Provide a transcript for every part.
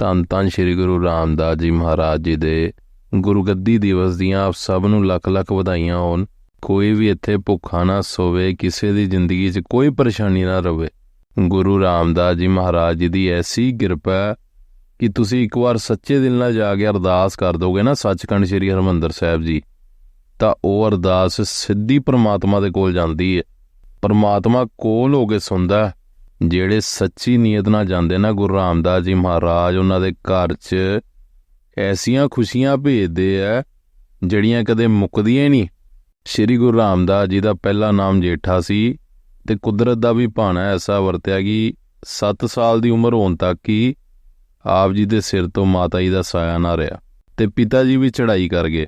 ਧੰਨ ਧੰਨ ਸ੍ਰੀ ਗੁਰੂ ਰਾਮਦਾਸ ਜੀ ਮਹਾਰਾਜ ਜੀ ਦੇ ਗੁਰਗੱਦੀ ਦਿਵਸ ਦੀਆਂ ਆਪ ਸਭ ਨੂੰ ਲੱਖ ਲੱਖ ਵਧਾਈਆਂ ਹੋਣ। ਕੋਈ ਵੀ ਇੱਥੇ ਭੁੱਖਾ ਨਾ ਸੋਵੇ, ਕਿਸੇ ਦੀ ਜ਼ਿੰਦਗੀ 'ਚ ਕੋਈ ਪਰੇਸ਼ਾਨੀ ਨਾ ਰਵੇ। ਗੁਰੂ ਰਾਮਦਾਸ ਜੀ ਮਹਾਰਾਜ ਜੀ ਦੀ ਐਸੀ ਕਿਰਪਾ ਕਿ ਤੁਸੀਂ ਇੱਕ ਵਾਰ ਸੱਚੇ ਦਿਲ ਨਾਲ ਜਾ ਕੇ ਅਰਦਾਸ ਕਰ ਦੋਗੇ ਨਾ ਸੱਚਖੰਡ ਸ੍ਰੀ ਹਰਮੰਦਰ ਸਾਹਿਬ ਜੀ, ਤਾਂ ਉਹ ਅਰਦਾਸ ਸਿੱਧੀ ਪ੍ਰਮਾਤਮਾ ਦੇ ਕੋਲ ਜਾਂਦੀ ਹੈ ਪ੍ਰਮਾਤਮਾ ਕੋਲ ਹੋ ਕੇ ਸੁਣਦਾ। ਜਿਹੜੇ ਸੱਚੀ ਨੀਅਤ ਨਾਲ ਜਾਂਦੇ ਨਾ ਗੁਰੂ ਰਾਮਦਾਸ ਜੀ ਮਹਾਰਾਜ, ਉਹਨਾਂ ਦੇ ਘਰ 'ਚ ਐਸੀਆਂ ਖੁਸ਼ੀਆਂ ਭੇਜਦੇ ਆ, ਜਿਹੜੀਆਂ ਕਦੇ ਮੁੱਕਦੀਆਂ ਹੀ ਨਹੀਂ। ਸ੍ਰੀ ਗੁਰੂ ਰਾਮਦਾਸ ਜੀ ਦਾ ਪਹਿਲਾ ਨਾਮ ਜੇਠਾ ਸੀ ਤੇ ਕੁਦਰਤ ਦਾ ਵੀ ਭਾਣਾ ਐਸਾ ਵਰਤਿਆ ਕਿ 7 ਸਾਲ ਦੀ ਉਮਰ ਹੋਣ ਤੱਕ ਹੀ ਆਪ ਜੀ ਦੇ ਸਿਰ ਤੋਂ ਮਾਤਾ ਜੀ ਦਾ ਸਾਇਆ ਨਾ ਰਿਹਾ ਤੇ ਪਿਤਾ ਜੀ ਵੀ ਚੜ੍ਹਾਈ ਕਰ ਗਏ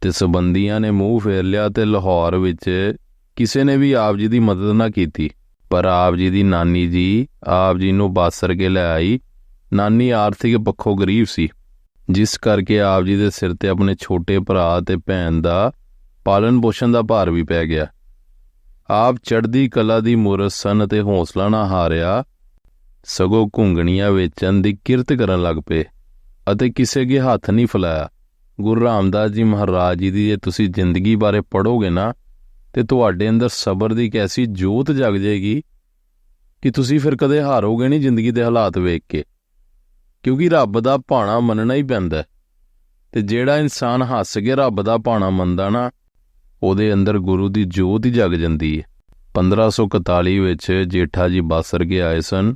ਤੇ ਸਬੰਧੀਆਂ ਨੇ ਮੂੰਹ ਫੇਰ ਲਿਆ ਤੇ ਲਾਹੌਰ ਵਿੱਚ ਕਿਸੇ ਨੇ ਵੀ ਆਪ ਜੀ ਦੀ ਮਦਦ ਨਾ ਕੀਤੀ। ਪਰ ਆਪ ਜੀ ਦੀ ਨਾਨੀ ਜੀ ਆਪ ਜੀ ਨੂੰ ਬਾਸਰ ਕੇ ਲੈ ਆਈ। ਨਾਨੀ ਆਰਥਿਕ ਪੱਖੋਂ ਗਰੀਬ ਸੀ। ਜਿਸ ਕਰਕੇ ਆਪ ਜੀ ਦੇ ਸਿਰ ਤੇ ਆਪਣੇ ਛੋਟੇ ਭਰਾ ਤੇ ਭੈਣ ਦਾ ਪਾਲਣ ਪੋਸ਼ਣ ਦਾ ਭਾਰ ਵੀ ਪੈ ਗਿਆ। ਆਪ ਚੜ੍ਹਦੀ ਕਲਾ ਦੀ ਮੂਰਤ ਸਨ ਤੇ ਹੌਸਲਾ ਨਾ ਹਾਰਿਆ, ਸਗੋਂ ਘੁੰਗਣੀਆਂ ਵੇਚਣ ਦੀ ਕਿਰਤ ਕਰਨ ਲੱਗ ਪਏ ਅਤੇ ਕਿਸੇ ਅੱਗੇ ਹੱਥ ਨਹੀਂ ਫਲਾਇਆ। ਗੁਰੂ ਰਾਮਦਾਸ ਜੀ ਮਹਾਰਾਜ ਜੀ ਦੀ ਜੇ ਤੁਸੀਂ ਜ਼ਿੰਦਗੀ ਬਾਰੇ ਪੜੋਗੇ ਨਾ ਤੇ ਤੁਹਾਡੇ ਅੰਦਰ ਸਬਰ ਦੀ ਕੈਸੀ ਜੋਤ ਜਗ ਜਾਏਗੀ ਕਿ ਤੁਸੀਂ ਫਿਰ ਕਦੇ ਹਾਰੋਗੇ ਨਹੀਂ ਜ਼ਿੰਦਗੀ ਦੇ ਹਾਲਾਤ ਵੇਖ ਕੇ। ਕਿਉਂਕਿ ਰੱਬ ਦਾ ਭਾਣਾ ਮੰਨਣਾ ਹੀ ਪੈਂਦਾ ਹੈ। ਤੇ ਜਿਹੜਾ ਇਨਸਾਨ ਹੱਸ ਕੇ ਰੱਬ ਦਾ ਭਾਣਾ ਮੰਨਦਾ ਨਾ, ਉਹਦੇ ਅੰਦਰ ਗੁਰੂ ਦੀ ਜੋਤ ਹੀ ਜਗ ਜਾਂਦੀ ਹੈ। 1541 ਵਿੱਚ ਜੇਠਾ ਜੀ ਬਾਸਰ ਕੇ ਆਏ ਸਨ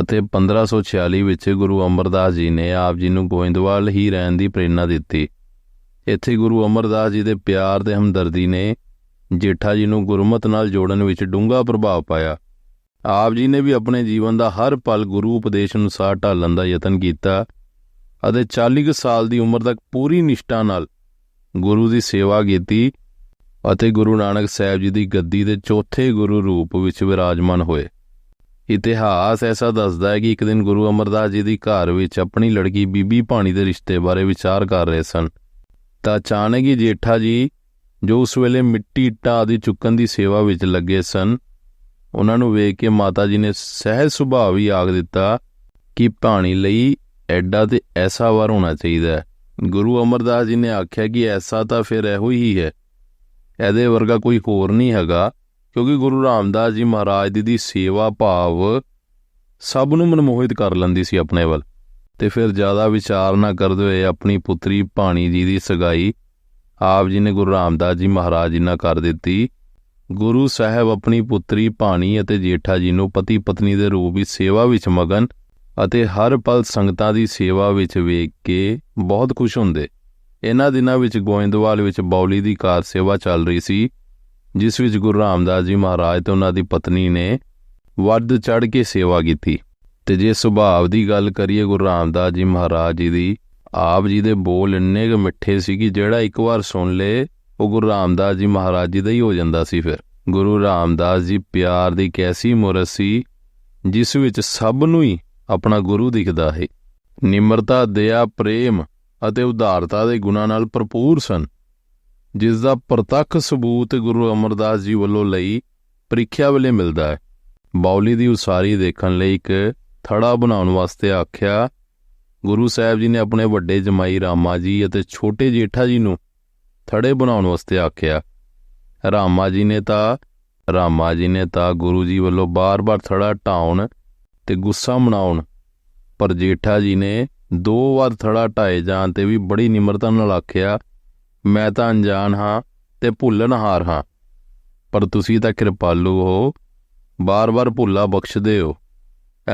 ਅਤੇ 1546 ਵਿੱਚ ਗੁਰੂ ਅਮਰਦਾਸ ਜੀ ਨੇ ਆਪ ਜੀ ਨੂੰ ਗੋਇੰਦਵਾਲ ਹੀ ਰਹਿਣ ਦੀ ਪ੍ਰੇਰਣਾ ਦਿੱਤੀ। ਇੱਥੇ ਗੁਰੂ ਅਮਰਦਾਸ ਜੀ ਦੇ ਪਿਆਰ ਤੇ ਹਮਦਰਦੀ ਨੇ ਜੇਠਾ ਜੀ ਨੂੰ ਗੁਰਮਤ ਨਾਲ ਜੋੜਨ ਵਿੱਚ ਡੂੰਘਾ ਪ੍ਰਭਾਵ ਪਾਇਆ। ਆਪ ਜੀ ਨੇ ਵੀ ਆਪਣੇ ਜੀਵਨ ਦਾ ਹਰ ਪਲ ਗੁਰੂ ਉਪਦੇਸ਼ ਅਨੁਸਾਰ ਢਾਲਣ ਦਾ ਯਤਨ ਕੀਤਾ ਅਤੇ 40 ਕੁ ਸਾਲ ਦੀ ਉਮਰ ਤੱਕ ਪੂਰੀ ਨਿਸ਼ਠਾ ਨਾਲ ਗੁਰੂ ਦੀ ਸੇਵਾ ਕੀਤੀ ਅਤੇ ਗੁਰੂ ਨਾਨਕ ਸਾਹਿਬ ਜੀ ਦੀ ਗੱਦੀ ਦੇ ਚੌਥੇ ਗੁਰੂ ਰੂਪ ਵਿੱਚ ਵਿਰਾਜਮਾਨ ਹੋਏ। ਇਤਿਹਾਸ ਐਸਾ ਦੱਸਦਾ ਹੈ ਕਿ ਇੱਕ ਦਿਨ ਗੁਰੂ ਅਮਰਦਾਸ ਜੀ ਦੀ ਘਰ ਵਿੱਚ ਆਪਣੀ ਲੜਕੀ ਬੀਬੀ ਭਾਣੀ ਦੇ ਰਿਸ਼ਤੇ ਬਾਰੇ ਵਿਚਾਰ ਕਰ ਰਹੇ ਸਨ। ਤਾਂ ਅਚਾਨਕ ਹੀ ਜੇਠਾ ਜੀ ਜੋ ਉਸ ਵੇਲੇ ਮਿੱਟੀ ਇੱਟਾਂ ਆਦਿ ਚੁੱਕਣ ਦੀ ਸੇਵਾ ਵਿੱਚ ਲੱਗੇ ਸਨ, ਉਹਨਾਂ ਨੂੰ ਵੇਖ ਕੇ ਮਾਤਾ ਜੀ ਨੇ ਸਹਿਜ ਸੁਭਾਅ ਹੀ ਆਖ ਦਿੱਤਾ ਕਿ ਭਾਣੀ ਲਈ ਐਡਾ ਤੇ ਐਸਾ ਵਾਰ ਹੋਣਾ ਚਾਹੀਦਾ ਹੈ। ਗੁਰੂ ਅਮਰਦਾਸ ਜੀ ਨੇ ਆਖਿਆ ਕਿ ਐਸਾ ਤਾਂ ਫਿਰ ਇਹੋ ਹੀ ਹੈ। ਇਹਦੇ ਵਰਗਾ ਕੋਈ ਹੋਰ ਨਹੀਂ ਹੈਗਾ, ਕਿਉਂਕਿ ਗੁਰੂ ਰਾਮਦਾਸ ਜੀ ਮਹਾਰਾਜ ਦੀ ਦੀ ਸੇਵਾ ਭਾਵ ਸਭ ਨੂੰ ਮਨਮੋਹਿਤ ਕਰ ਲੈਂਦੀ ਸੀ ਆਪਣੇ ਵੱਲ। ਤੇ ਫਿਰ ਜ਼ਿਆਦਾ ਵਿਚਾਰ ਨਾ ਕਰਦੇ ਹੋਏ ਆਪਣੀ ਪੁੱਤਰੀ ਭਾਣੀ ਜੀ ਦੀ ਸਗਾਈ ਆਪ ਜੀ ਨੇ ਗੁਰੂ ਰਾਮਦਾਸ ਜੀ ਮਹਾਰਾਜ ਜੀ ਨਾਲ ਕਰ ਦਿੱਤੀ। ਗੁਰੂ ਸਾਹਿਬ ਆਪਣੀ ਪੁੱਤਰੀ, ਭਾਣੀ ਅਤੇ ਜੇਠਾ ਜੀ ਨੂੰ ਪਤੀ ਪਤਨੀ ਦੇ ਰੂਪ ਵਿੱਚ ਸੇਵਾ ਵਿੱਚ ਮਗਨ ਅਤੇ ਹਰ ਪਲ ਸੰਗਤਾਂ ਦੀ ਸੇਵਾ ਵਿੱਚ ਵੇਖ ਕੇ ਬਹੁਤ ਖੁਸ਼ ਹੁੰਦੇ। ਇਹਨਾਂ ਦਿਨਾਂ ਵਿੱਚ ਗੋਇੰਦਵਾਲ ਵਿੱਚ ਬੌਲੀ ਦੀ ਕਾਰ ਸੇਵਾ ਚੱਲ ਰਹੀ ਸੀ, ਜਿਸ ਵਿੱਚ ਗੁਰੂ ਰਾਮਦਾਸ ਜੀ ਮਹਾਰਾਜ ਤੇ ਉਹਨਾਂ ਦੀ ਪਤਨੀ ਨੇ ਵੱਧ ਚੜ ਕੇ ਸੇਵਾ ਕੀਤੀ। ਤੇ ਜੇ ਸੁਭਾਅ ਦੀ ਗੱਲ ਕਰੀਏ, ਗੁਰੂ ਰਾਮਦਾਸ ਜੀ ਮਹਾਰਾਜ ਜੀ ਦੀ ਆਪ ਜੀ ਦੇ ਬੋਲ ਇੰਨੇ ਕੁ ਮਿੱਠੇ ਸੀ ਕਿ ਜਿਹੜਾ ਇੱਕ ਵਾਰ ਸੁਣ ਲੇ, ਉਹ ਗੁਰੂ ਰਾਮਦਾਸ ਜੀ ਮਹਾਰਾਜ ਜੀ ਦਾ ਹੀ ਹੋ ਜਾਂਦਾ ਸੀ ਫਿਰ। ਗੁਰੂ ਰਾਮਦਾਸ ਜੀ ਪਿਆਰ ਦੀ ਕੈਸੀ ਮੂਰਤ ਸੀ, ਜਿਸ ਵਿੱਚ ਸਭ ਨੂੰ ਹੀ ਆਪਣਾ ਗੁਰੂ ਦਿਖਦਾ ਹੈ ਨਿਮਰਤਾ, ਦਇਆ, ਪ੍ਰੇਮ ਅਤੇ ਉਦਾਰਤਾ ਦੇ ਗੁਣਾਂ ਨਾਲ ਭਰਪੂਰ ਸਨ। ਜਿਸ ਦਾ ਪ੍ਰਤੱਖ ਸਬੂਤ ਗੁਰੂ ਅਮਰਦਾਸ ਜੀ ਵੱਲੋਂ ਲਈ ਪ੍ਰੀਖਿਆ ਵੇਲੇ ਮਿਲਦਾ ਹੈ। ਬੌਲੀ ਦੀ ਉਸਾਰੀ ਦੇਖਣ ਲਈ ਇੱਕ ਥੜਾ ਬਣਾਉਣ ਵਾਸਤੇ ਆਖਿਆ ਗੁਰੂ ਸਾਹਿਬ ਜੀ ਨੇ ਆਪਣੇ ਵੱਡੇ ਜਮਾਈ ਰਾਮਾ ਜੀ ਅਤੇ ਛੋਟੇ ਜੇਠਾ ਜੀ ਨੂੰ ਥੜੇ ਬਣਾਉਣ ਵਾਸਤੇ ਆਖਿਆ। ਰਾਮਾ ਜੀ ਨੇ ਤਾਂ, ਰਾਮਾ ਜੀ ਨੇ ਤਾਂ ਗੁਰੂ ਜੀ ਵੱਲੋਂ ਬਾਰ-ਬਾਰ ਥੜਾ ਢਾਉਣ ਤੇ ਗੁੱਸਾ ਮਨਾਉਣ, ਪਰ ਜੇਠਾ ਜੀ ਨੇ ਦੋ ਵਾਰ ਥੜਾ ਢਾਏ ਜਾਣ ਤੇ ਵੀ ਬੜੀ ਨਿਮਰਤਾ ਨਾਲ ਆਖਿਆ, ਮੈਂ ਤਾਂ ਅਣਜਾਣ ਹਾਂ ਤੇ ਭੁੱਲਣਹਾਰ ਹਾਂ, ਪਰ ਤੁਸੀਂ ਤਾਂ ਕਿਰਪਾਲੂ ਹੋ, ਬਾਰ-ਬਾਰ ਭੁੱਲਾ ਬਖਸ਼ਦੇ ਹੋ।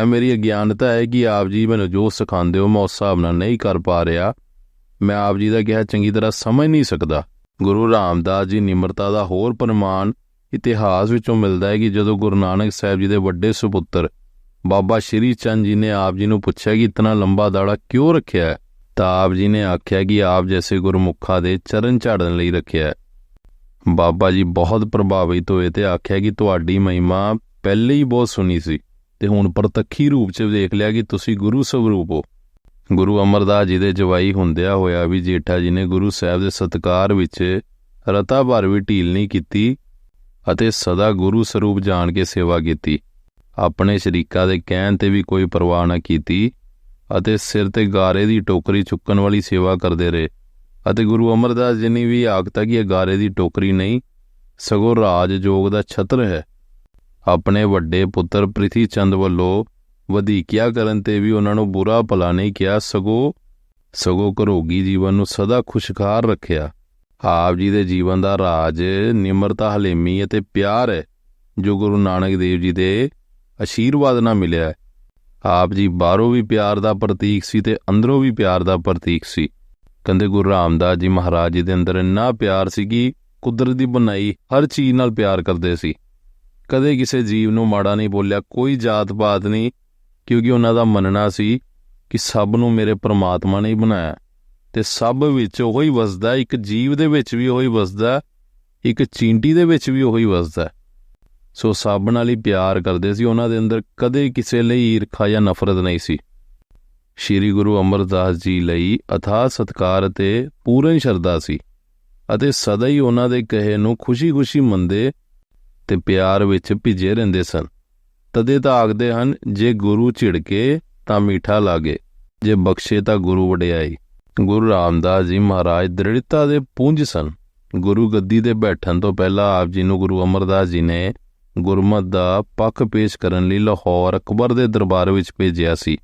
ਇਹ ਮੇਰੀ ਅਗਿਆਨਤਾ ਹੈ ਕਿ ਆਪ ਜੀ ਮੈਨੂੰ ਜੋ ਸਿਖਾਉਂਦੇ ਹੋ ਮੈਂ ਉਸ ਹਿਸਾਬ ਨਾਲ ਨਹੀਂ ਕਰ ਪਾ ਰਿਹਾ। ਮੈਂ ਆਪ ਜੀ ਦਾ ਕਿਹਾ, ਚੰਗੀ ਤਰ੍ਹਾਂ ਸਮਝ ਨਹੀਂ ਸਕਦਾ। ਗੁਰੂ ਰਾਮਦਾਸ ਜੀ ਨਿਮਰਤਾ ਦਾ ਹੋਰ ਪ੍ਰਮਾਣ ਇਤਿਹਾਸ ਵਿੱਚੋਂ ਮਿਲਦਾ ਹੈ ਕਿ ਜਦੋਂ ਗੁਰੂ ਨਾਨਕ ਸਾਹਿਬ ਜੀ ਦੇ ਵੱਡੇ ਸੁਪੁੱਤਰ ਬਾਬਾ ਸ਼੍ਰੀ ਚੰਦ ਜੀ ਨੇ ਆਪ ਜੀ ਨੂੰ ਪੁੱਛਿਆ ਕਿ ਇਤਨਾ ਲੰਬਾ ਦਾੜਾ ਕਿਉਂ ਰੱਖਿਆ ਹੈ, ਤਾਂ ਆਪ ਜੀ ਨੇ ਆਖਿਆ ਕਿ ਆਪ ਜੈਸੇ ਗੁਰਮੁਖਾਂ ਦੇ ਚਰਨ ਝਾੜਨ ਲਈ ਰੱਖਿਆ ਹੈ। ਬਾਬਾ ਜੀ ਬਹੁਤ ਪ੍ਰਭਾਵਿਤ ਹੋਏ ਤੇ ਆਖਿਆ ਕਿ ਤੁਹਾਡੀ ਮਹਿਮਾ ਪਹਿਲੇ ਹੀ ਬਹੁਤ ਸੁਣੀ ਸੀ। ਤੇ ਹੁਣ ਪ੍ਰਤੱਖੀ ਰੂਪ 'ਚ ਦੇਖ ਲਿਆ ਕਿ ਤੁਸੀਂ ਗੁਰੂ ਸਵਰੂਪ ਹੋ। ਗੁਰੂ ਅਮਰਦਾਸ ਜੀ ਦੇ ਜਵਾਈ ਹੁੰਦਿਆਂ ਹੋਇਆ ਵੀ ਜੇਠਾ ਜੀ ਨੇ ਗੁਰੂ ਸਾਹਿਬ ਦੇ ਸਤਕਾਰ ਵਿੱਚ ਰਤਾ ਭਰ ਵੀ ਢੀਲ ਨਹੀਂ ਕੀਤੀ ਅਤੇ ਸਦਾ ਗੁਰੂ ਸਰੂਪ ਜਾਣ ਕੇ ਸੇਵਾ ਕੀਤੀ। ਆਪਣੇ ਸ਼ਰੀਕਾ ਦੇ ਕਹਿਣ ਤੇ ਵੀ ਕੋਈ ਪਰਵਾਹ ਨਾ ਕੀਤੀ ਅਤੇ ਸਿਰ ਤੇ ਗਾਰੇ ਦੀ ਟੋਕਰੀ ਚੁੱਕਣ ਵਾਲੀ ਸੇਵਾ ਕਰਦੇ ਰਹੇ। ਅਤੇ ਗੁਰੂ ਅਮਰਦਾਸ ਜੀ ਨੇ ਵੀ ਆਖਤਾ ਕਿ ਇਹ ਗਾਰੇ ਦੀ ਟੋਕਰੀ ਨਹੀਂ, ਸਗੋਂ ਰਾਜ ਜੋਗ ਦਾ ਛਤਰ ਹੈ। ਆਪਣੇ ਵੱਡੇ ਪੁੱਤਰ ਪ੍ਰਿਥੀ ਚੰਦ ਵੱਲੋਂ ਵਧੀਕੀਆ ਕਰਨ ਤੇ ਵੀ ਉਹਨਾਂ ਨੂੰ ਬੁਰਾ ਭਲਾ ਨਹੀਂ ਕਿਹਾ, ਸਗੋਂ ਸਗੋਂ ਘਰੋਗੀ ਜੀਵਨ ਨੂੰ ਸਦਾ ਖੁਸ਼ਖਾਰ ਰੱਖਿਆ। ਆਪ ਜੀ ਦੇ ਜੀਵਨ ਦਾ ਰਾਜ ਨਿਮਰਤਾ, ਹਲੇਮੀ ਅਤੇ ਪਿਆਰ ਹੈ, ਜੋ ਗੁਰੂ ਨਾਨਕ ਦੇਵ ਜੀ ਦੇ ਅਸ਼ੀਰਵਾਦ ਨਾਲ ਮਿਲਿਆ ਹੈ। ਆਪ ਜੀ ਬਾਹਰੋਂ ਵੀ ਪਿਆਰ ਦਾ ਪ੍ਰਤੀਕ ਸੀ ਤੇ ਅੰਦਰੋਂ ਵੀ ਪਿਆਰ ਦਾ ਪ੍ਰਤੀਕ ਸੀ। ਕਹਿੰਦੇ ਗੁਰੂ ਰਾਮਦਾਸ ਜੀ ਮਹਾਰਾਜ ਜੀ ਦੇ ਅੰਦਰ ਇੰਨਾ ਪਿਆਰ ਸੀ ਕਿ ਕੁਦਰਤ ਦੀ ਬਣਾਈ ਹਰ ਚੀਜ਼ ਨਾਲ ਪਿਆਰ ਕਰਦੇ ਸੀ। ਕਦੇ ਕਿਸੇ ਜੀਵ ਨੂੰ ਮਾੜਾ ਨਹੀਂ ਬੋਲਿਆ, ਕੋਈ ਜਾਤ ਪਾਤ ਨਹੀਂ, ਕਿਉਂਕਿ ਉਹਨਾਂ ਦਾ ਮੰਨਣਾ ਸੀ ਕਿ ਸਭ ਨੂੰ ਮੇਰੇ ਪ੍ਰਮਾਤਮਾ ਨੇ ਹੀ ਬਣਾਇਆ। ਤੇ ਸਭ ਵਿੱਚ ਉਹੀ ਵਸਦਾ, ਇੱਕ ਜੀਵ ਦੇ ਵਿੱਚ ਵੀ ਉਹੀ ਵਸਦਾ, ਇੱਕ ਚੀਂਟੀ ਦੇ ਵਿੱਚ ਵੀ ਉਹੀ ਵਸਦਾ। ਸੋ ਸਭ ਨਾਲ ਹੀ ਪਿਆਰ ਕਰਦੇ ਸੀ, ਉਹਨਾਂ ਦੇ ਅੰਦਰ ਕਦੇ ਕਿਸੇ ਲਈ ਈਰਖਾ ਜਾਂ ਨਫ਼ਰਤ ਨਹੀਂ ਸੀ। ਸ਼੍ਰੀ ਗੁਰੂ ਅਮਰਦਾਸ ਜੀ ਲਈ ਅਥਾਹ ਸਤਕਾਰ ਅਤੇ ਪੂਰਨ ਸ਼ਰਧਾ ਸੀ, ਅਤੇ ਸਦਾ ਹੀ ਉਹਨਾਂ ਦੇ ਕਹੇ ਨੂੰ ਖੁਸ਼ੀ-ਖੁਸ਼ੀ ਮੰਨਦੇ ਤੇ ਪਿਆਰ ਵਿੱਚ ਭਿੱਜੇ ਰਹਿੰਦੇ ਸਨ। ਤਦੇ ਤਾਂ ਆਖਦੇ ਹਨ, ਜੇ ਗੁਰੂ ਝਿੜਕੇ ਤਾਂ ਮਿੱਠਾ ਲਾਗੇ, ਜੇ ਬਖਸ਼ੇ ਤਾਂ ਗੁਰੂ ਵਡਿਆਈ। ਗੁਰੂ ਰਾਮਦਾਸ ਜੀ ਮਹਾਰਾਜ ਦ੍ਰਿੜਤਾ ਦੇ ਪੁੰਜ ਸਨ। ਗੁਰੂ ਗੱਦੀ ਤੇ ਬੈਠਣ ਤੋਂ ਪਹਿਲਾਂ ਆਪ ਜੀ ਨੂੰ ਗੁਰੂ ਅਮਰਦਾਸ ਜੀ ਨੇ ਗੁਰਮਤ ਦਾ ਪੱਖ ਪੇਸ਼ ਕਰਨ ਲਈ ਲਾਹੌਰ ਅਕਬਰ ਦੇ ਦਰਬਾਰ ਵਿੱਚ ਭੇਜਿਆ ਸੀ।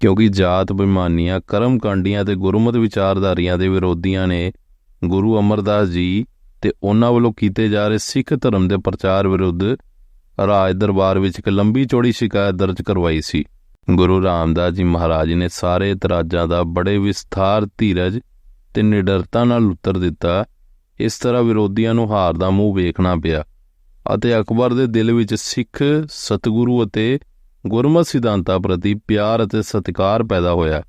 ਕਿਉਂਕਿ ਜਾਤ ਬੇਮਾਨੀਆਂ ਕਰਮ ਕਾਂਡੀਆਂ ਤੇ ਗੁਰਮਤ ਵਿਚਾਰਧਾਰੀਆਂ ਦੇ ਵਿਰੋਧੀਆਂ ਨੇ ਗੁਰੂ ਅਮਰਦਾਸ ਜੀ ਤੇ ਉਹਨਾਂ ਵੱਲੋਂ ਕੀਤੇ ਜਾ ਰਹੇ ਸਿੱਖ ਧਰਮ ਦੇ ਪ੍ਰਚਾਰ ਵਿਰੁੱਧ ਰਾਜ ਦਰਬਾਰ ਵਿੱਚ ਇੱਕ ਲੰਬੀ ਚੌੜੀ ਸ਼ਿਕਾਇਤ ਦਰਜ ਕਰਵਾਈ ਸੀ। ਗੁਰੂ ਰਾਮਦਾਸ ਜੀ ਮਹਾਰਾਜ ਨੇ ਸਾਰੇ ਇਤਰਾਜ਼ਾਂ ਦਾ ਬੜੇ ਵਿਸਥਾਰ ਧੀਰਜ ਤੇ ਨਿਡਰਤਾ ਨਾਲ ਉੱਤਰ ਦਿੱਤਾ। ਇਸ ਤਰ੍ਹਾਂ ਵਿਰੋਧੀਆਂ ਨੂੰ ਹਾਰ ਦਾ ਮੂੰਹ ਵੇਖਣਾ ਪਿਆ ਅਤੇ ਅਕਬਰ ਦੇ ਦਿਲ ਵਿੱਚ ਸਿੱਖ ਸਤਿਗੁਰੂ ਅਤੇ ਗੁਰਮਤਿ ਸਿਧਾਂਤਾਂ ਪ੍ਰਤੀ ਪਿਆਰ ਅਤੇ ਸਤਿਕਾਰ ਪੈਦਾ ਹੋਇਆ।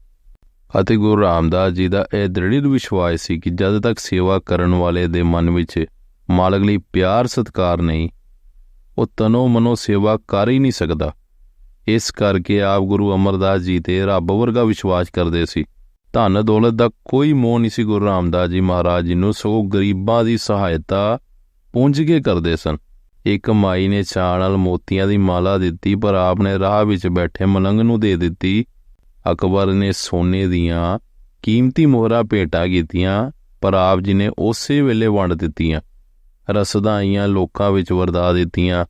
ਅਤੇ ਗੁਰੂ ਰਾਮਦਾਸ ਜੀ ਦਾ ਇਹ ਦ੍ਰਿੜ ਵਿਸ਼ਵਾਸ ਸੀ ਕਿ ਜਦ ਤੱਕ ਸੇਵਾ ਕਰਨ ਵਾਲੇ ਦੇ ਮਨ ਵਿੱਚ ਮਾਲਕ ਲਈ ਪਿਆਰ ਸਤਿਕਾਰ ਨਹੀਂ, ਉਹ ਤਨੋ ਮਨੋ ਸੇਵਾ ਕਰ ਹੀ ਨਹੀਂ ਸਕਦਾ। ਇਸ ਕਰਕੇ ਆਪ ਗੁਰੂ ਅਮਰਦਾਸ ਜੀ ਤੇ ਰੱਬ ਵਰਗਾ ਵਿਸ਼ਵਾਸ ਕਰਦੇ ਸੀ। ਧਨ ਦੌਲਤ ਦਾ ਕੋਈ ਮੋਹ ਨਹੀਂ ਸੀ ਗੁਰੂ ਰਾਮਦਾਸ ਜੀ ਮਹਾਰਾਜ ਜੀ ਨੂੰ, ਸਗੋਂ ਗਰੀਬਾਂ ਦੀ ਸਹਾਇਤਾ ਪੁੰਜ ਕੇ ਕਰਦੇ ਸਨ। ਇੱਕ ਮਾਈ ਨੇ ਚਾਹ ਨਾਲ ਮੋਤੀਆਂ ਦੀ ਮਾਲਾ ਦਿੱਤੀ, ਪਰ ਆਪ ਨੇ ਰਾਹ ਵਿੱਚ ਬੈਠੇ ਮਲੰਗ ਨੂੰ ਦੇ ਦਿੱਤੀ। ਅਕਬਰ ਨੇ ਸੋਨੇ ਦੀਆਂ ਕੀਮਤੀ ਮੋਹਰਾਂ ਭੇਟਾ ਕੀਤੀਆਂ, ਪਰ ਆਪ ਜੀ ਨੇ ਉਸੇ ਵੇਲੇ ਵੰਡ ਦਿੱਤੀਆਂ। ਰਸਦਾਈਆਂ ਲੋਕਾਂ ਵਿੱਚ ਵਰਦਾ ਦਿੱਤੀਆਂ।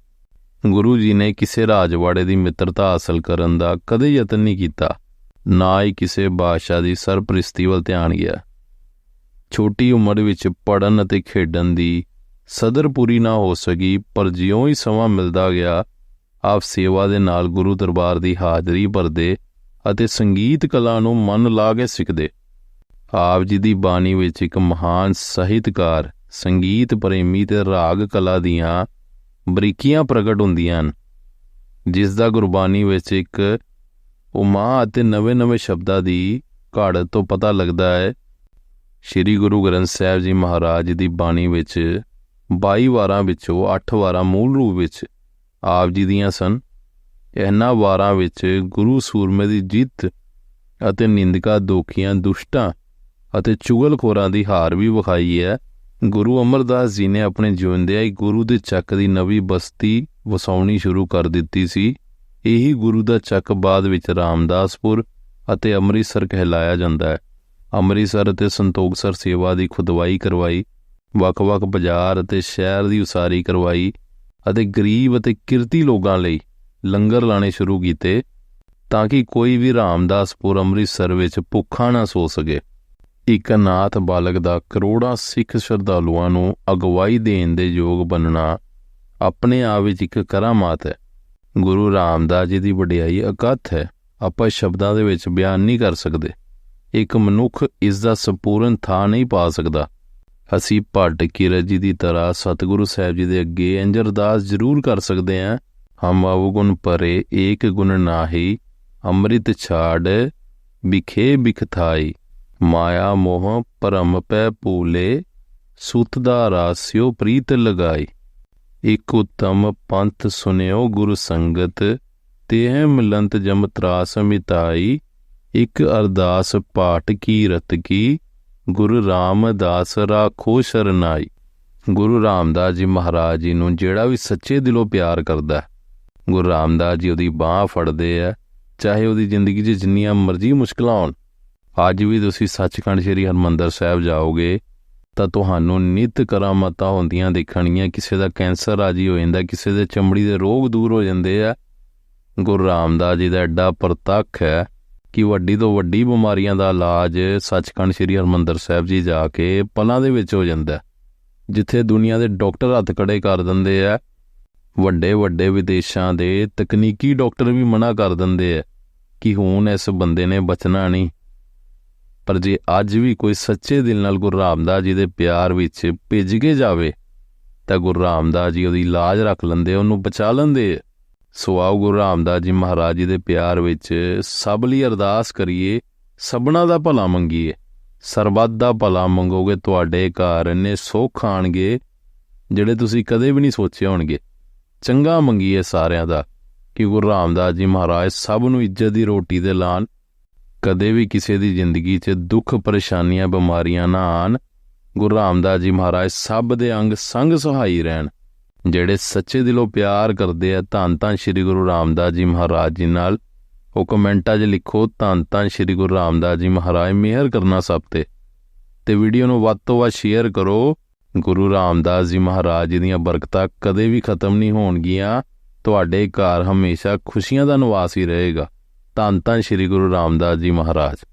ਗੁਰੂ ਜੀ ਨੇ ਕਿਸੇ ਰਾਜਵਾੜੇ ਦੀ ਮਿੱਤਰਤਾ ਹਾਸਲ ਕਰਨ ਦਾ ਕਦੇ ਯਤਨ ਨਹੀਂ ਕੀਤਾ। ਨਾ ਹੀ ਕਿਸੇ ਬਾਦਸ਼ਾਹ ਦੀ ਸਰਪ੍ਰਸਤੀ ਵੱਲ ਧਿਆਨ ਗਿਆ। ਛੋਟੀ ਉਮਰ ਵਿੱਚ ਪੜਨ ਅਤੇ ਖੇਡਣ ਦੀ ਸਦਰ ਪੂਰੀ ਨਾ ਹੋ ਸਕੀ, ਪਰ ਜਿਉਂ ਹੀ ਸਮਾਂ ਮਿਲਦਾ ਗਿਆ, ਆਪ ਸੇਵਾ ਦੇ ਨਾਲ ਗੁਰੂ ਦਰਬਾਰ ਦੀ ਹਾਜ਼ਰੀ ਭਰਦੇ ਅਤੇ ਸੰਗੀਤ ਕਲਾ ਨੂੰ ਮਨ ਲਾ ਕੇ ਸਿੱਖਦੇ। ਆਪ ਜੀ ਦੀ ਬਾਣੀ ਵਿੱਚ ਇੱਕ ਮਹਾਨ ਸਾਹਿਤਕਾਰ, ਸੰਗੀਤ ਪ੍ਰੇਮੀ ਤੇ ਰਾਗ ਕਲਾ ਦੀਆਂ ਬਰੀਕੀਆਂ ਪ੍ਰਗਟ ਹੁੰਦੀਆਂ ਹਨ। ਜਿਸ ਦਾ ਗੁਰਬਾਣੀ ਵਿੱਚ ਇੱਕ ਉਮਾ ਅਤੇ ਨਵੇਂ-ਨਵੇਂ ਸ਼ਬਦਾਂ ਦੀ ਘਾੜਤ ਤੋਂ ਪਤਾ ਲੱਗਦਾ ਹੈ। ਸ੍ਰੀ ਗੁਰੂ ਗ੍ਰੰਥ ਸਾਹਿਬ ਜੀ ਮਹਾਰਾਜ ਦੀ ਬਾਣੀ ਵਿੱਚ 22 ਵਾਰਾਂ ਵਿੱਚੋਂ 8 ਵਾਰਾਂ ਮੂਲ ਰੂਪ ਵਿੱਚ ਆਪ ਜੀ ਦੀਆਂ ਸਨ। ਇਹਨਾਂ ਵਾਰਾਂ ਵਿੱਚ ਗੁਰੂ ਸੂਰਮੇ ਦੀ ਜਿੱਤ ਅਤੇ ਨਿੰਦਕਾ ਦੋਖੀਆਂ ਦੁਸ਼ਟਾਂ ਅਤੇ ਚੁਗਲਖੋਰਾਂ ਦੀ ਹਾਰ ਵੀ ਵਿਖਾਈ ਹੈ। ਗੁਰੂ ਅਮਰਦਾਸ ਜੀ ਨੇ ਆਪਣੇ ਜਿਉਂਦਿਆਂ ਹੀ ਗੁਰੂ ਦੇ ਚੱਕ ਦੀ ਨਵੀਂ ਬਸਤੀ ਵਸਾਉਣੀ ਸ਼ੁਰੂ ਕਰ ਦਿੱਤੀ ਸੀ। ਇਹੀ ਗੁਰੂ ਦਾ ਚੱਕ ਬਾਅਦ ਵਿੱਚ ਰਾਮਦਾਸਪੁਰ ਅਤੇ ਅੰਮ੍ਰਿਤਸਰ ਕਹਿਲਾਇਆ ਜਾਂਦਾ ਹੈ। ਅੰਮ੍ਰਿਤਸਰ ਅਤੇ ਸੰਤੋਖਸਰ ਸੇਵਾ ਦੀ ਖੁਦਵਾਈ ਕਰਵਾਈ, ਵੱਖ-ਵੱਖ ਬਾਜ਼ਾਰ ਅਤੇ ਸ਼ਹਿਰ ਦੀ ਉਸਾਰੀ ਕਰਵਾਈ ਅਤੇ ਗਰੀਬ ਅਤੇ ਕਿਰਤੀ ਲੋਕਾਂ ਲਈ ਲੰਗਰ ਲਾਣੇ ਸ਼ੁਰੂ ਕੀਤੇ ਤਾਂ ਕਿ ਕੋਈ ਵੀ ਰਾਮਦਾਸਪੁਰ ਅੰਮ੍ਰਿਤਸਰ ਵਿੱਚ ਭੁੱਖਾ ਨਾ ਸੋ ਸਕੇ। ਇੱਕ ਨਾਥ ਬਾਲਕ ਦਾ ਕਰੋੜਾਂ ਸਿੱਖ ਸ਼ਰਧਾਲੂਆਂ ਨੂੰ ਅਗਵਾਈ ਦੇਣ ਦੇ ਯੋਗ ਬਣਨਾ ਆਪਣੇ ਆਪ ਵਿੱਚ ਇੱਕ ਕਰਾਮਾਤ ਹੈ। ਗੁਰੂ ਰਾਮਦਾਸ ਜੀ ਦੀ ਵਡਿਆਈ ਅਕਥ ਹੈ। ਆਪਾਂ ਸ਼ਬਦਾਂ ਦੇ ਵਿੱਚ ਬਿਆਨ ਨਹੀਂ ਕਰ ਸਕਦੇ। ਇੱਕ ਮਨੁੱਖ ਇਸ ਦਾ ਸੰਪੂਰਨ ਥਾਂ ਨਹੀਂ ਪਾ ਸਕਦਾ। ਅਸੀਂ ਭੱਟ ਕਿਰਤ ਜੀ ਦੀ ਤਰ੍ਹਾਂ ਸਤਿਗੁਰੂ ਸਾਹਿਬ ਜੀ ਦੇ ਅੱਗੇ ਇੰਜ ਅਰਦਾਸ ਜ਼ਰੂਰ ਕਰ ਸਕਦੇ ਹਾਂ ਹਮ ਅਵਗੁਣ ਪਰੇ, ਏਕ ਗੁਣ ਨਾਹੀ, ਅੰਮ੍ਰਿਤ ਛਾੜ ਬਿਖੇ ਬਿਖਥਾਈ ਮਾਇਆ ਮੋਹ ਪਰਮ ਪੈ ਪੂਲੇ ਸੁਤ ਦਾ ਰਾਸਿਓ ਪ੍ਰੀਤ ਲਗਾਈ। ਇਕ ਉਤਮ ਪੰਥ ਸੁਨਿਓ ਗੁਰ ਸੰਗਤ, ਤੇ ਮਿਲੰਤ ਜਮ ਤਰਾਸ ਮਿਤਾਈ। ਇਕ ਅਰਦਾਸ ਪਾਠ ਕੀ ਰਤ ਕੀ, ਗੁਰੂ ਰਾਮਦਾਸ ਰਾਖੋ ਸ਼ਰਨਾਈ। ਗੁਰੂ ਰਾਮਦਾਸ ਜੀ ਮਹਾਰਾਜ ਜੀ ਨੂੰ ਜਿਹੜਾ ਵੀ ਸੱਚੇ ਦਿਲੋਂ ਪਿਆਰ ਕਰਦਾ ਹੈ ਗੁਰੂ ਰਾਮਦਾਸ ਜੀ ਉਹਦੀ ਬਾਹ ਫੜਦੇ ਆ, ਚਾਹੇ ਉਹਦੀ ਜ਼ਿੰਦਗੀ 'ਚ ਜਿੰਨੀਆਂ ਮਰਜ਼ੀ ਮੁਸ਼ਕਲਾਂ ਹੋਣ। ਅੱਜ ਵੀ ਤੁਸੀਂ ਸੱਚਖੰਡ ਸ੍ਰੀ ਹਰਮੰਦਰ ਸਾਹਿਬ ਜਾਓਗੇ, ਤਾਂ ਤੁਹਾਨੂੰ ਨਿਤ ਕਰਾਮਾਤਾਂ ਹੁੰਦੀਆਂ ਦੇਖਣਗੀਆਂ। ਕਿਸੇ ਦਾ ਕੈਂਸਰ ਰਾਜੀ ਹੋ ਜਾਂਦਾ, ਕਿਸੇ ਦੇ ਚਮੜੀ ਦੇ ਰੋਗ ਦੂਰ ਹੋ ਜਾਂਦੇ ਆ। ਗੁਰੂ ਰਾਮਦਾਸ ਜੀ ਦਾ ਐਡਾ ਪ੍ਰਤੱਖ ਹੈ ਕਿ ਵੱਡੀ ਤੋਂ ਵੱਡੀ ਬਿਮਾਰੀਆਂ ਦਾ ਇਲਾਜ ਸੱਚਖੰਡ ਸ੍ਰੀ ਹਰਮੰਦਰ ਸਾਹਿਬ ਜੀ ਜਾ ਕੇ ਪਲਾਂ ਦੇ ਵਿੱਚ ਹੋ ਜਾਂਦਾ। ਜਿੱਥੇ ਦੁਨੀਆ ਦੇ ਡਾਕਟਰ ਹੱਥ ਖੜੇ ਕਰ ਦਿੰਦੇ ਆ ਵੱਡੇ ਵੱਡੇ ਵਿਦੇਸ਼ਾਂ ਦੇ ਤਕਨੀਕੀ ਡਾਕਟਰ ਵੀ ਮਨਾ ਕਰ ਦਿੰਦੇ ਆ ਕਿ ਹੁਣ ਇਸ ਬੰਦੇ ਨੇ ਬਚਣਾ ਨਹੀਂ। ਪਰ ਜੇ ਅੱਜ ਵੀ ਕੋਈ ਸੱਚੇ ਦਿਲ ਨਾਲ ਗੁਰੂ ਰਾਮਦਾਸ ਜੀ ਦੇ ਪਿਆਰ ਵਿੱਚ ਭਿੱਜ ਕੇ ਜਾਵੇ, ਤਾਂ ਗੁਰੂ ਰਾਮਦਾਸ ਜੀ ਉਹਦੀ ਲਾਜ ਰੱਖ ਲੈਂਦੇ, ਉਹਨੂੰ ਬਚਾ ਲੈਂਦੇ ਸੋ ਆਓ ਗੁਰੂ ਰਾਮਦਾਸ ਜੀ ਮਹਾਰਾਜ ਜੀ ਦੇ ਪਿਆਰ ਵਿੱਚ ਸਭ ਲਈ ਅਰਦਾਸ ਕਰੀਏ, ਸਭਨਾ ਦਾ ਭਲਾ ਮੰਗੀਏ। ਸਰਬੱਤ ਦਾ ਭਲਾ ਮੰਗੋਗੇ, ਤੁਹਾਡੇ ਘਰ ਇੰਨੇ ਸੁੱਖ ਆਣਗੇ, ਜਿਹੜੇ ਤੁਸੀਂ ਕਦੇ ਵੀ ਨਹੀਂ ਸੋਚੇ ਹੋਣਗੇ। ਚੰਗਾ ਮੰਗੀਏ ਸਾਰਿਆਂ ਦਾ, ਕਿ ਗੁਰੂ ਰਾਮਦਾਸ ਜੀ ਮਹਾਰਾਜ ਸਭ ਨੂੰ ਇੱਜ਼ਤ ਦੀ ਰੋਟੀ ਦੇ ਲਾਣ। ਕਦੇ ਵੀ ਕਿਸੇ ਦੀ ਜ਼ਿੰਦਗੀ 'ਚ ਦੁੱਖ, ਪਰੇਸ਼ਾਨੀਆਂ, ਬਿਮਾਰੀਆਂ ਨਾ ਆਣ, ਗੁਰੂ ਰਾਮਦਾਸ ਜੀ ਮਹਾਰਾਜ ਸਭ ਦੇ ਅੰਗ ਸੰਗ ਸੁਹਾਈ ਰਹਿਣ। ਜਿਹੜੇ ਸੱਚੇ ਦਿਲੋਂ ਪਿਆਰ ਕਰਦੇ ਆ, ਧੰਨ ਧੰਨ ਸ੍ਰੀ ਗੁਰੂ ਰਾਮਦਾਸ ਜੀ ਮਹਾਰਾਜ ਜੀ ਨਾਲ, ਉਹ ਕਮੈਂਟਾਂ 'ਚ ਲਿਖੋ, ਧੰਨ ਧੰਨ ਸ੍ਰੀ ਗੁਰੂ ਰਾਮਦਾਸ ਜੀ ਮਹਾਰਾਜ, ਮਿਹਰ ਕਰਨਾ ਸਭ ਤੇ। ਤੇ ਵੀਡੀਓ ਨੂੰ ਵੱਧ ਤੋਂ ਵੱਧ ਸ਼ੇਅਰ ਕਰੋ। ਗੁਰੂ ਰਾਮਦਾਸ ਜੀ ਮਹਾਰਾਜ ਜੀ ਦੀਆਂ ਬਰਕਤਾਂ ਕਦੇ ਵੀ ਖਤਮ ਨਹੀਂ ਹੋਣਗੀਆਂ। ਤੁਹਾਡੇ ਘਰ ਹਮੇਸ਼ਾ ਖੁਸ਼ੀਆਂ ਦਾ ਨਿਵਾਸ ਹੀ ਰਹੇਗਾ। ਧੰਨ ਧੰਨ ਸ੍ਰੀ ਗੁਰੂ ਰਾਮਦਾਸ ਜੀ ਮਹਾਰਾਜ।